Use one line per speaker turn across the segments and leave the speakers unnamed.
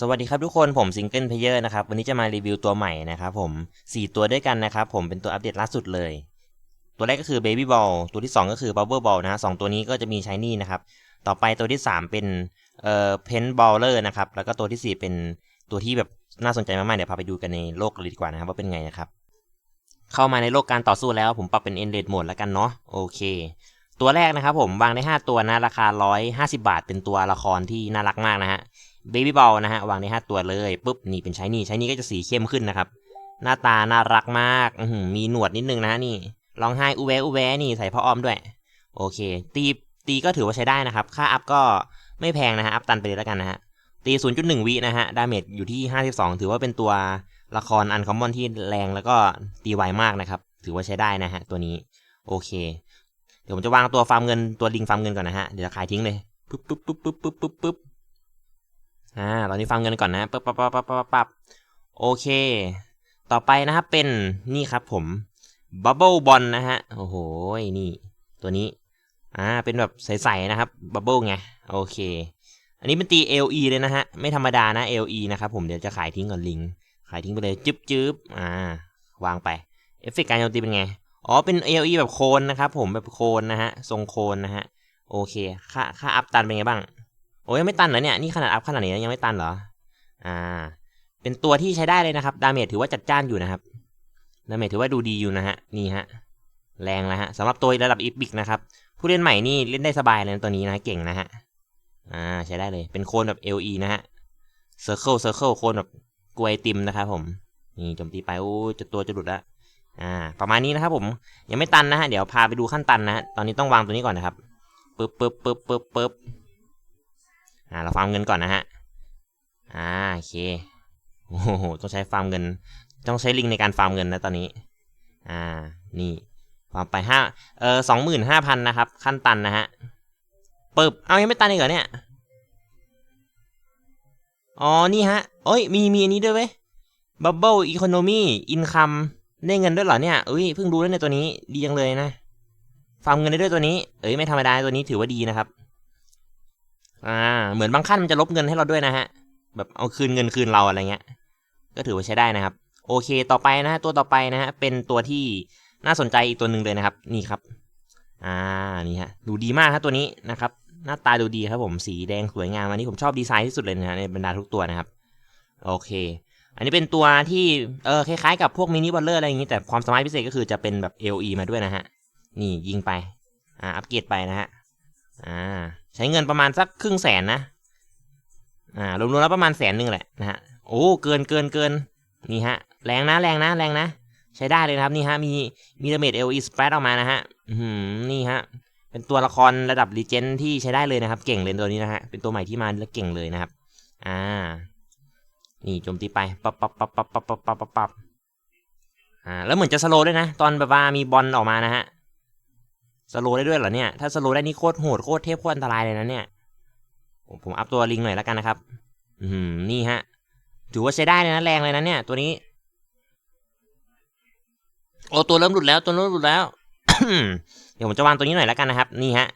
สวัสดีครับทุกคนผมซิงเกิลเพเยอร์นะครับ วันนี้จะมารีวิวตัวใหม่นะครับผม 4 ตัวด้วยกันนะครับ ผมเป็นตัวอัปเดตล่าสุดเลย ตัวแรกก็คือ Baby Ball ตัวที่ 2 ก็คือ Bubble Ball นะสองตัวนี้ก็จะมี Shiny นะครับ ต่อไปตัวที่ 3 เป็นเอ่อ Pen Baller นะครับ แล้วก็ตัวทีสี่ 4 เป็นตัวที่แบบน่าสนใจมากๆ เดี๋ยวพาไปดูกันในโลกเลยดีกว่านะครับ ว่าเป็นไงนะครับ เข้ามาในโลกการต่อสู้แล้วผมปรับเป็น End Rate Mode แล้วกันเนาะโอเค ตัวแรกนะครับผมวางได้ 5 ตัวนะราคา 150 บาท เป็นตัวละครที่น่ารักมากนะฮะ เบบี้บอลนะฮะวางได้5ตัวเลยปุ๊บนี่เป็นใช้นี่ใช้นี่ก็จะสีเข้มขึ้นนะครับ หน้าตาน่ารักมากมีหนวดนิดนึงนะนี่ร้องไห้อุแวะอุแวะนี่ใส่พ่ออ้อมด้วย โอเค ตีตีก็ถือว่าใช้ได้นะครับ ค่าอัพก็ไม่แพงนะฮะอัพตันไปเลยแล้วกันนะฮะตี 0.1 วินะฮะ ดาเมจอยู่ที่ 52 ถือว่าเป็นตัวละครอันคอมมอนที่แรงแล้วก็ตีไวมากนะครับ ถือว่าใช้ได้นะฮะ ตัวนี้ โอเค เดี๋ยวผมจะวางตัวฟาร์มเงินตัวลิงฟาร์มเงินก่อนนะฮะ เดี๋ยวจะขายทิ้งเลย ปุ๊บปุ๊บปุ๊บปุ๊บปุ๊บปุ๊บปุ๊บ อ่าตอนนี้ฟังเงินก่อนนะปั๊บปั๊บปั๊บปั๊บปั๊บปั๊บโอเค ต่อไปนะครับเป็นนี่ครับผม Bubble b o l นะฮะ โอ้โห นี่ ตัวนี้ อ่า เป็นแบบใสๆนะครับ Bubble ไง โอเค อันนี้เป็นตี LE เลยนะฮะ ไม่ธรรมดานะ LE นะครับผม เดี๋ยวจะขายทิ้งก่อนลิง ขายทิ้งไปเลยจึ๊บจึ๊บอ่า วางไป เอฟเฟกต์การโจมตีเป็นไง อ๋อ เป็น LE แบบโคนนะครับผม แบบโคนนะฮะ ทรงโคนนะฮะ โอเค ค่า ค่าอัพตันเป็นไงบ้าง โอ้ยยังไม่ตันเหรอเนี่ย นี่ขนาดอัพขนาดนี้ยังไม่ตันเหรอ อ่า เป็นตัวที่ใช้ได้เลยนะครับ ดาเมจถือว่าจัดจ้านอยู่นะครับ ดาเมจถือว่าดูดีอยู่นะฮะ นี่ฮะ แรงแล้วฮะสำหรับตัวระดับอีพิกนะครับ ผู้เล่นใหม่นี่เล่นได้สบายเลยตัวนี้นะ เก่งนะฮะ อ่า ใช้ได้เลย เป็นโคนแบบ LE นะฮะเซอร์เคิลเซอร์เคิลโคนแบบกวยติมนะครับผม นี่โจมตีไปโอ้จะตัวจะหลุดละอ่า ประมาณนี้นะครับผม ยังไม่ตันนะฮะ เดี๋ยวพาไปดูขั้นตันนะฮะ ตอนนี้ต้องวางตัวนี้ก่อนนะครับปึ๊บปึ๊บปึ๊บปึ๊บปึ๊บ อ่าเราฟาร์มเงินก่อนนะฮะอ่าโอเคโอ้โหต้องใช้ฟาร์มเงิน ต้องใช้ลิงในการฟาร์มเงินนะตอนนี้อ่านี่ฟาร์มไปห้าเออสองหมื่นห้าพันนะครับ ขั้นตันนะฮะปึ๊บเอายังไม่ตันอีกเหรอเนี่ยอ๋อนี่ฮะโอ้ยมีมีอันนี้ด้วยเว้ย Bubble Economy Income ได้เงินด้วยเหรอเนี่ยเอ้ยเพิ่งรู้แล้วในตัวนี้ดีจังเลยนะฟาร์มเงินได้ด้วยตัวนี้ เอ้ยไม่ธรรมดาตัวนี้ถือว่าดีนะครับ อ่า เหมือนบางขั้นมันจะลบเงินให้เราด้วยนะฮะ แบบเอาคืนเงินคืนเราอะไรเงี้ย ก็ถือว่าใช้ได้นะครับ โอเค ต่อไปนะฮะ ตัวต่อไปนะฮะ เป็นตัวที่น่าสนใจอีกตัวหนึ่งเลยนะครับ นี่ครับ อ่า นี่ฮะ ดูดีมากครับตัวนี้นะครับ หน้าตาดูดีครับผม สีแดงสวยงาม อันนี้ผมชอบดีไซน์ที่สุดเลยนะฮะในบรรดาทุกตัวนะครับ โอเค อันนี้เป็นตัวที่ เออ คล้ายๆกับพวกมินิบอลเลอร์อะไรอย่างนี้ แต่ความสามารถพิเศษก็คือจะเป็นแบบ LE มาด้วยนะฮะ นี่ยิงไป อ่า อัปเกรดไปนะฮะ อ่าใช้เงินประมาณสักครึ่งแสนนะอ่ารวมๆแล้วประมาณแสนหนึ่งแหละนะฮะโอ้เกินเกินเกินนี่ฮะแรงนะแรงนะแรงนะ ใช้ได้เลยครับนี่ฮะมีมีดาเมจเอลีสเปรดออกมานะฮะอืมนี่ฮะเป็นตัวละครระดับรีเจนที่ใช้ได้เลยนะครับ เก่งเลยตัวนี้นะฮะเป็นตัวใหม่ที่มาแล้วเก่งเลยนะครับ อ่า นี่โจมตีไปปับปับปับปับปับปับปับปับปับอ่าแล้วเหมือนจะสโลด้วยนะ ตอนแบบว่ามีบอลออกมานะฮะ สโลได้ด้วยเหรอเนี่ย ถ้าสโลได้นี่โคตรโหดโคตรเทพโคตรอันตรายเลยนะเนี่ย ผมอัพตัวลิงหน่อยแล้วกันนะครับ อืมนี่ฮะ ถือว่าใช้ได้เลยนะแรงเลยนะเนี่ย ตัวนี้ โอ้ตัวเริ่มหลุดแล้วตัวเริ่มหลุดแล้ว เดี๋ยวผมจะวางตัวนี้หน่อยแล้วกันนะครับ นี่ฮะ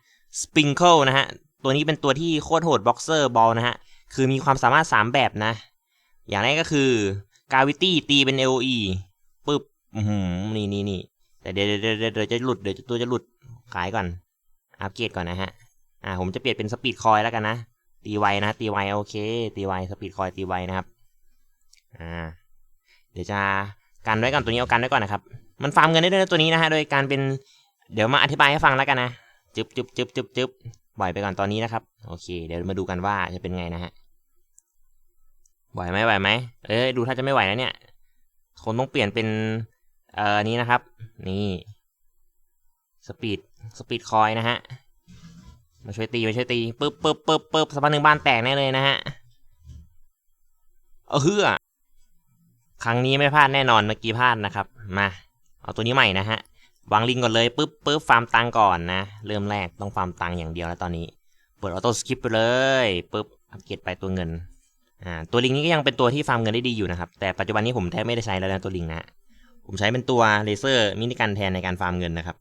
สปริงเกิลนะฮะ ตัวนี้เป็นตัวที่โคตรโหดบ็อกเซอร์บอลนะฮะ คือมีความสามารถ 3 แบบนะ อย่างแรกก็คือกาวิตี้ตีเป็น LE ปึ๊บ อืมนี่นี่นี่แต่เดี๋ยวเดี๋ยวเดี๋ยวเดี๋ยวจะหลุดเดี๋ยวตัวจะหลุด ขายก่อน อัปเกรดก่อนนะฮะ อ่า ผมจะเปลี่ยนเป็นสปีดคอยแล้วกันนะ ตีไวนะ ตีไวโอเค ตีไวสปีดคอยตีไวนะครับ อ่า เดี๋ยวจะกันไว้ก่อนตัวนี้เอากันไว้ก่อนนะครับ มันฟาร์มเงินได้ด้วยนะตัวนี้นะฮะ โดยการเป็น เดี๋ยวมาอธิบายให้ฟังแล้วกันนะ จึ๊บจึ๊บจึ๊บจึ๊บจึ๊บปล่อยไปก่อนตอนนี้นะครับ โอเค เดี๋ยวมาดูกันว่าจะเป็นไงนะฮะไหวไหมไหวไหมเอ้ย ดูถ้าจะไม่ไหวแล้วเนี่ย คนต้องเปลี่ยนเป็น เอ่อ นี้นะครับ นี่ สปีดสปีดคอยนะฮะมาช่วยตีมาช่วยตีปึ๊บปึ๊บปึ๊บปึ๊บสักพักหนึ่งบ้านแตกแน่เลยนะฮะเอาเฮือครั้งนี้ไม่พลาดแน่นอนเมื่อกี้พลาดนะครับมาเอาตัวนี้ใหม่นะฮะวางลิงก่อนเลยปึ๊บปึ๊บฟาร์มตังก่อนนะเริ่มแรกต้องฟาร์มตังอย่างเดียวแล้วตอนนี้เปิดออโต้สกิปไปเลยปึ๊บอัปเกรดไปตัวเงินอ่าตัวลิงนี้ก็ยังเป็นตัวที่ฟาร์มเงินได้ดีอยู่นะครับแต่ปัจจุบันนี้ผมแทบไม่ได้ใช้แล้วนะตัวลิงนะผมใช้เป็นตัวเลเซอร์มินิกันแทนในการฟาร์มเงินนะครับ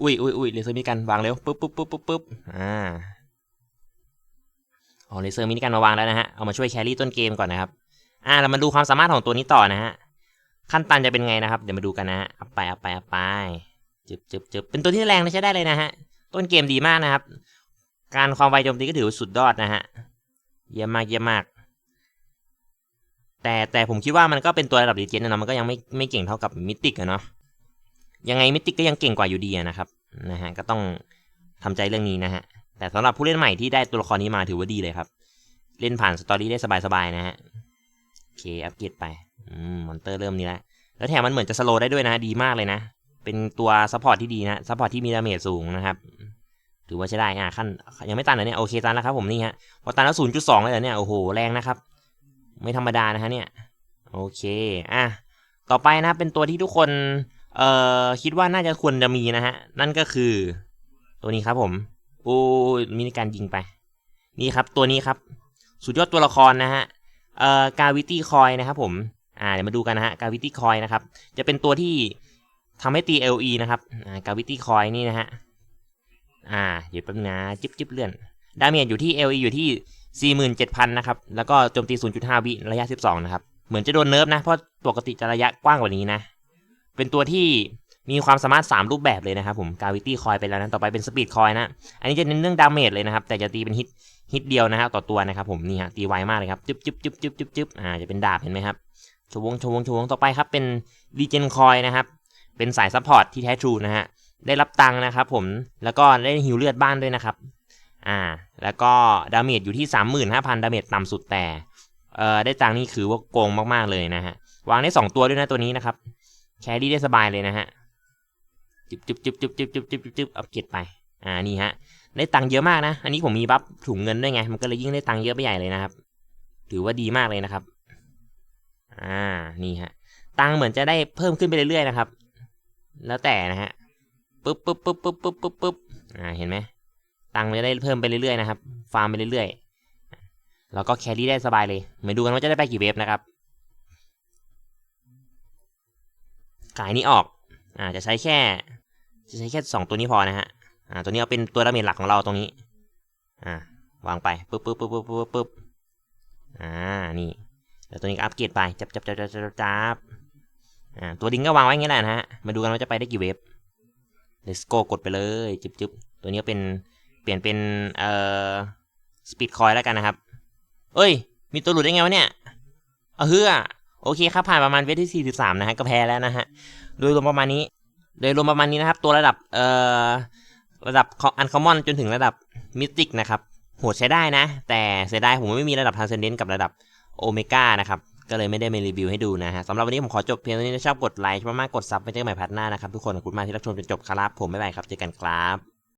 อุ้ยอุ้ยอุ้ยเลเซอร์มินิกันวางเร็วปึ๊บปึ๊บปึ๊บปึ๊บปึ๊บอ่าเอาเลเซอร์มินิกันมาวางแล้วนะฮะ เอามาช่วยแครี่ต้นเกมก่อนนะครับ อ่า เรามาดูความสามารถของตัวนี้ต่อนะฮะ ขั้นตันจะเป็นไงนะครับ เดี๋ยวมาดูกันนะฮะอัพไปอัพไปอัพไปจึบจึบจึบเป็นตัวที่แรงนะใช้ได้เลยนะฮะ ต้นเกมดีมากนะครับ การความไวโจมตีก็ถือว่าสุดยอดนะฮะ เยี่ยมมากเยี่ยมมาก แต่แต่ผมคิดว่ามันก็เป็นตัวระดับดีเจนนนะมันก็ยังไม่ไม่เก่งเท่ากับมิติกอะเนาะ ยังไงมิติกก็ยังเก่งกว่าอยู่ดีนะครับนะฮะก็ต้องทำใจเรื่องนี้นะฮะแต่สำหรับผู้เล่นใหม่ที่ได้ตัวละครนี้มาถือว่าดีเลยครับ เล่นผ่านสตอรี่ได้สบายๆนะฮะโอเคอัปเกรดไปอืมมอนเตอร์เริ่มนี้แล้วแล้วแถมมันเหมือนจะสโลได้ด้วยนะดีมากเลยนะ เป็นตัวซัพพอร์ตที่ดีนะซัพพอร์ตที่มีดาเมจสูงนะครับถือว่าใช้ได้อะขั้นยังไม่ตันเหรอเนี่ยโอเคตันแล้วครับผมนี่ฮะพอตันแล้วศูนย์จุดสองเลยเหรอเนี่ยโอ้โหแรงนะครับ ไม่ธรรมดานะฮะเนี่ยโอเคอะต่อไปนะเป็นตัวที่ทุกคน เอ่อคิดว่าน่าจะควรจะมีนะฮะ นั่นก็คือ ตัวนี้ครับผมโอ้มีการยิงไป นี่ครับตัวนี้ครับ สุดยอดตัวละครนะฮะเอ่อกาวิตี้คอยนะครับผมอ่าเดี๋ยวมาดูกันนะฮะกาวิตี้คอยนะครับ จะเป็นตัวที่ทำให้ตี LE นะครับอ่ากาวิตี้คอยนี่นะฮะอ่าเดี๋ยวแป๊บนึงนะจิ๊บจิ๊บเลื่อนดาเมจอยู่ที่ LE อยู่ที่ 47,000 นะครับ แล้วก็โจมตี 0.5 วิระยะ 12 นะครับ เหมือนจะโดนเนิร์ฟนะ เพราะปกติจะระยะกว้างกว่านี้นะ เป็นตัวที่มีความสามารถ 3 รูปแบบเลยนะครับผมกาวิตี้คอยไปแล้วนะต่อไปเป็นสปีดคอยนะ อันนี้จะเน้นเรื่องดาเมจเลยนะครับ แต่จะตีเป็นฮิตฮิตเดียวนะครับต่อตัวนะครับผมนี่ฮะตีไวมากเลยครับจึ๊บจึ๊บจึ๊บจึ๊บจึ๊บจึ๊บอ่าจะเป็นดาบเห็นไหมครับชวงชวงชวงต่อไปครับเป็นรีเจนคอยนะครับเป็นสายซัพพอร์ตที่แท้ทรูนะฮะได้รับตังค์นะครับผมแล้วก็ได้ฮิวเลือดบ้านด้วยนะครับอ่าแล้วก็ดาเมจอยู่ที่ 35,000 ดาเมจต่ำสุดแต่เอ่อได้ตังค์นี่คือว่าโกงมากๆเลยนะฮะวางได้ 2 ตัวด้วยนะตัวนี้นะครับ แครี่ได้สบายเลยนะฮะจึ๊บจึ๊บจึ๊บจึ๊บจึ๊บจึ๊บจึ๊บจึ๊บอัปเกรดไป อ่า นี่ฮะ ได้ตังค์เยอะมากนะ อันนี้ผมมีบัฟถุงเงินด้วยไง มันก็เลยยิ่งได้ตังค์เยอะไปใหญ่เลยนะครับ ถือว่าดีมากเลยนะครับ อ่า นี่ฮะ ตังค์เหมือนจะได้เพิ่มขึ้นไปเรื่อยๆนะครับ แล้วแต่นะฮะ ปึ๊บปึ๊บปึ๊บปึ๊บปึ๊บปึ๊บปึ๊บอ่า เห็นไหมตังค์มันจะได้เพิ่มไปเรื่อยๆนะครับ ฟาร์มไปเรื่อยๆ แล้วก็แครี่ได้สบายเลย มาดูกันว่าจะได้ไปกี่เวฟนะครับ ขายนี้ออกอ่าจะใช้แค่จะใช้แค่สองตัวนี้พอนะฮะอ่าตัวนี้เอาเป็นตัวดาเมจหลักของเราตรงนี้อ่าวางไปปึ๊บปึ๊บปึ๊บปึ๊บปึ๊บปึ๊บอ่านี่แล้วตัวนี้ก็อัปเกรดไปจับจับจับจับจับจับอ่าตัวดิงก็วางไว้งี้แหละนะฮะมาดูกันว่าจะไปได้กี่เวฟ let's go กดไปเลยจึ๊บจึ๊บตัวนี้เป็นเปลี่ยนเป็นเอ่อสปีดคอยแล้วกันนะครับ เอ้ย มีตัวหลุดได้ไงวะเนี่ย เอาเฮือ โอเคครับ ผ่านประมาณเวฟที่ 43 นะฮะ ก็แพ้แล้วนะฮะ โดยรวมประมาณนี้ โดยรวมประมาณนี้นะครับ ตัวระดับ เอ่อ ระดับอันคอมมอนจนถึงระดับมิสติกนะครับ โหดใช้ได้นะ แต่เสียดายผมไม่มีระดับท r า n เซนเดนกับระดับโอเมก้านะครับ ก็เลยไม่ได้มารีวิวให้ดูนะฮะสำหรับวันนี้ผมขอจบเพียงเท่านี้ถ้าชอบกดไลค์ชอบมากกดซับไปเจอกันใหม่พัดหน้านะครับทุกคนขอบคุณมากที่รับชมจนจบครับผมบ๊ายบายครับเจอกันครับ